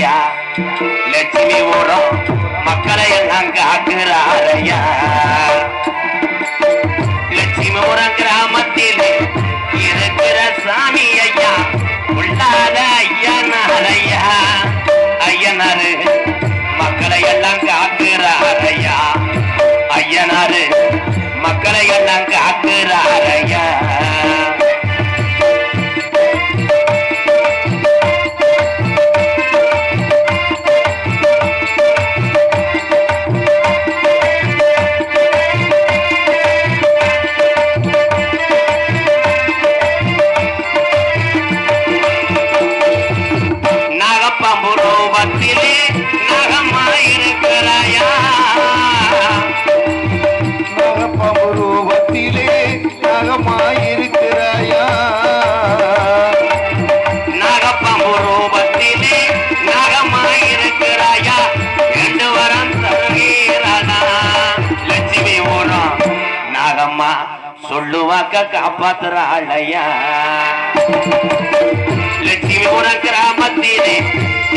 ஐயா லட்சுமி உரம் மக்களை எல்லாம் காக்குறார் ஐயா லட்சுமி உரம் கிராமத்தில் இருக்கிற சாமி ஐயா உள்ளாத ஐயனார் ஐயா ஐயனாரு மக்களை எல்லாம் காக்குறார் ஐயா ஐயனாரு மக்களை எல்லாம் காக்குறார் நாகம்மா சொல்லுவாக்க காப்பாத்துறாளையா. லட்சுமி ஊரம் கிராமத்திலே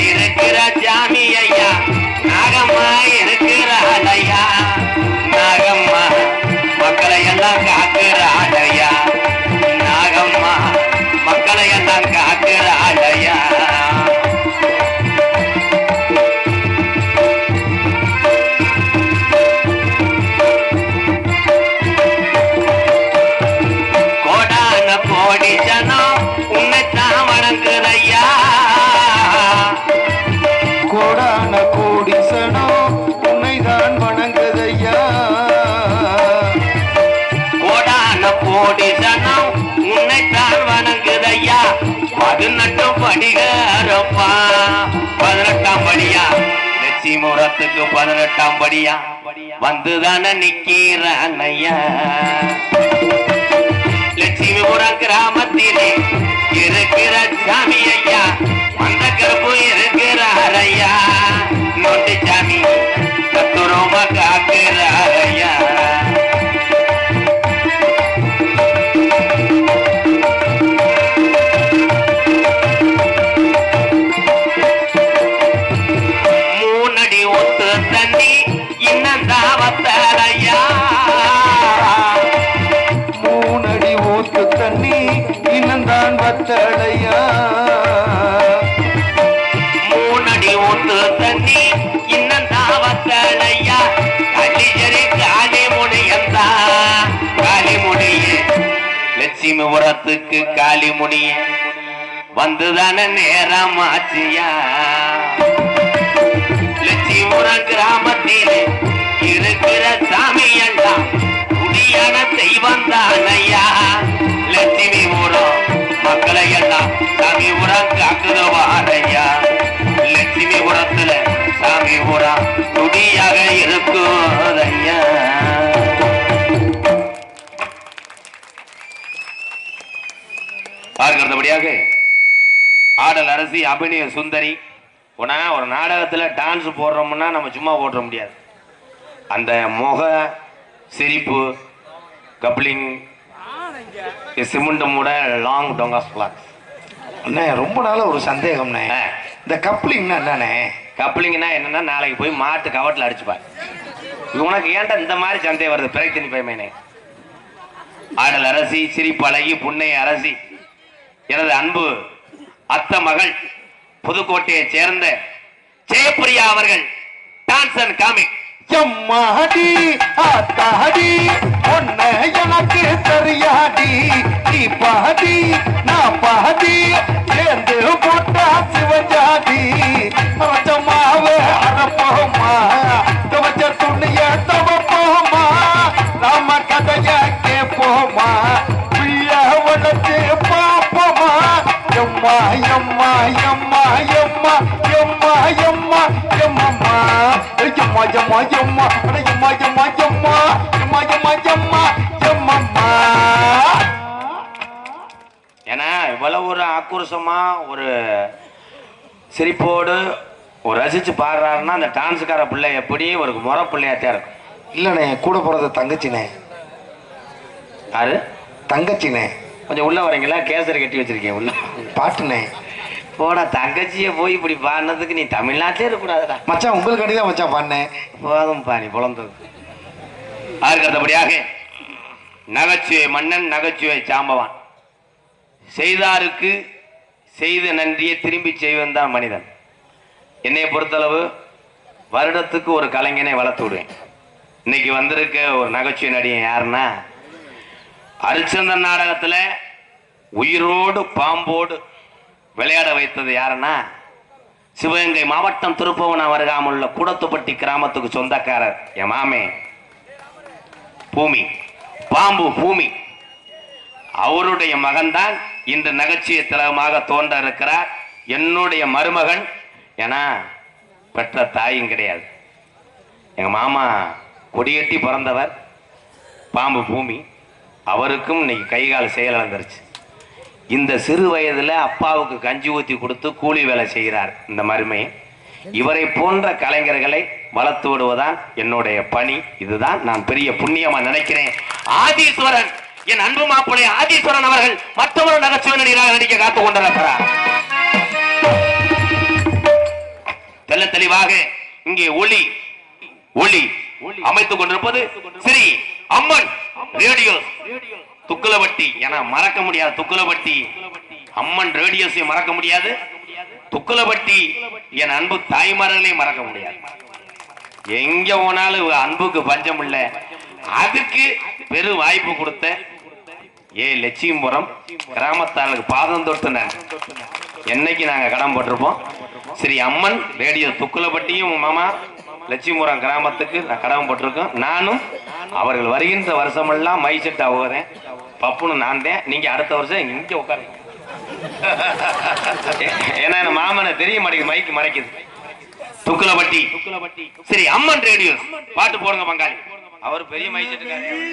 இருக்கிற ஜாமி ஐயா நாகம்மா இருக்கிறாளையா. நாகம்மா படிகாரப்பா பதினெட்டாம் படியா? லட்சுமிபுரத்துக்கு பதினெட்டாம் படியா? வந்துதான நிக்கிறான் ஐயா. லட்சுமிபுரம் கிராமத்திலே இருக்கிற சாமி ஐயா. இன்னந்தான் வத்தடையா மூணடி ஒன்று தண்ணி இன்னந்தா தாவத்தாரையா கலிஜரி காலி முடியந்தா காலி முடிய லட்சுமி உரத்துக்கு காலி முடிய வந்துதான நேரம் ஆச்சியா லட்சுமிபுரம் கிராமத்தில் இருக்கிற சாமி எல்லாம் குடியான தெய்வந்தான எல்லாம் லட்சுமி உரத்துல சாமி சாமிபுரம் துடியாக இருக்குதையா பார்க்கிறதுபடியாக ஆடல் அரசி அபிநய சுந்தரி. உடனே ஒரு நாடகத்துல டான்ஸ் போடுறோம்னா நம்ம சும்மா போடுற முடியாது. அந்த முக சிரிப்பு கப்ளிங் சிமெண்ட் மூட லாங் டொங்காஸ் பிளாக்ஸ் அண்ணே ரொம்ப நாளா ஒரு சந்தேகம்ண்ணே. இந்த கப்ளிங்னா என்னண்ணே? கப்ளிங்னா என்னன்னா நாளைக்கு போய் மாட்டு கவட்டில் அடிச்சுப்பார். உனக்கு ஏன்டா இந்த மாதிரி சந்தேகம் வருது? பிறகு பயமேனே ஆடல் அரசி சிரிப்பு அழகி புன்னை அரசி. எனது அன்பு அத்த மகள் புதுக்கோட்டையைச் சேர்ந்த ஜெயப்பிரியா அவர்கள் டான்ஸ் அண்ட் காமிக் எம்மாடி ஆத்தாடி ஒன்ன எனக்கு தெரியாடி. நீ பாடி நான் பாடி. சேர்ந்து போட்டா சிவஜாதி ரஜமாவ அறப்போமா துவச்ச துணிய தவப்போமா ராம கதைய கேப்போமா பிள்ளை வளர்த்து பாப்போமா எம்மா எம்மா எம்மா எம்மா எம்மா எம்மா எம்மம்மா எம்மா எம்மா எம்மா எம்மா எம்மா எம்மா எம்மா எம்மா எம்மா ஏன்னா இவ்வளவு ஒரு ஆக்ரோஷமா ஒரு சிரிப்போடு ஒரு ரசிச்சு பாடுறாருன்னா அந்த டான்ஸுக்கார பிள்ளை எப்படி ஒரு முறை பிள்ளையாத்தான் இருக்கும். இல்லண்ணே கூட போறது தங்கச்சினே யாரு? தங்கச்சினே கொஞ்சம் உள்ள வரீங்களா? கேசரி கட்டி வச்சிருக்கேன் உள்ள. பாட்டுனே போட தங்கச்சிய போய் இப்படி பாடினதுக்கு நீ தமிழ்நாட்டிலே இருக்கக்கூடாதுடா. மச்சான் உங்களுக்கு தான் மச்சான் பாடினேன் போதும் பாணி புலந்தது அதற்கு அடுத்தபடியாக நகைச்சுவை மன்னன் நகைச்சுவை சாம்பவான். செய்தாருக்கு செய்த நன்றியை திரும்பி செய்வன் தான் மனிதன். என்னை பொறுத்தளவு வருடத்துக்கு ஒரு கலைஞனை வளர்த்து விடுவேன். இன்னைக்கு வந்திருக்க ஒரு நகைச்சுவை நடிகன் யாருன்னா அரிச்சந்தன் நாடகத்தில் உயிரோடு பாம்போடு விளையாட வைத்தது யாருன்னா சிவகங்கை மாவட்டம் திருப்பவன அருகாமல் உள்ள கூடத்துப்பட்டி கிராமத்துக்கு சொந்தக்காரர் என் மாமே பூமி பாம்பு பூமி. அவருடைய மகன்தான் இன்று நகைச்சுவை திலகமாக தோன்ற இருக்கிறார் என்னுடைய மருமகன். ஏன்னா பெற்ற தாயும் கிடையாது. எங்கள் மாமா கொடியட்டி பிறந்தவர் பாம்பு பூமி. அவருக்கும் இன்னைக்கு கை கால் செயல் இந்த சிறு வயதில் அப்பாவுக்கு கஞ்சி ஊற்றி கொடுத்து கூலி வேலை செய்கிறார் இந்த மருமை. இவரை போன்ற கலைஞர்களை வளர்த்து விடுவதுதான் என்னுடைய பணி. இதுதான் நான் பெரிய புண்ணியமாக நினைக்கிறேன். ஆதீஸ்வரன்! என் அன்பு மாப்பிள்ளை ஆதீஸ்வரன் அவர்கள் மற்றொரு நகைச்சுவை நடிகராக நடிக்க காத்துக் கொண்டிருக்கிறார். தெல்ல தெளிவாக இங்கே ஒளி ஒளி அமைத்துக் கொண்டிருப்பது ஸ்ரீ அம்மன் ரேடியோ துக்குலவட்டி என மறக்க முடியாது துக்குலவட்டி. அம்மன் ரேடியோஸை மறக்க முடியாது. துக்குலவட்டி என் அன்பு தாய்மார்களையும் மறக்க முடியாது. எங்க போனாலும் அன்புக்கு பஞ்சம் இல்லை. அதுக்கு பெரு வாய்ப்பு கொடுத்த ஏ லட்சியம்புரம் கிராமத்தாளுக்கு பாதம் தொட்டு என்னைக்கு நாங்கள் கடன் போட்டிருப்போம்? ஸ்ரீ அம்மன் ரேடியோ துக்குலப்பட்டியும் மாமா லட்சுமிபுரம் கிராமத்துக்கு நான் கடன் போட்டிருக்கோம். நானும் அவர்கள் வருகின்ற வருஷமெல்லாம் மை செட் ஆகுறேன் பப்புன்னு நான் தான் நீங்கள் அடுத்த வருஷம் இங்கே உட்காருங்க. ஏன்னா என் மாமனை தெரிய மாட்டேங்குது மைக்கு மறைக்குது. துக்குலப்பட்டி. சரி அம்மன் ரேடியோ. பாட்டு போடுங்க பங்காளி. அவர் பெரிய மை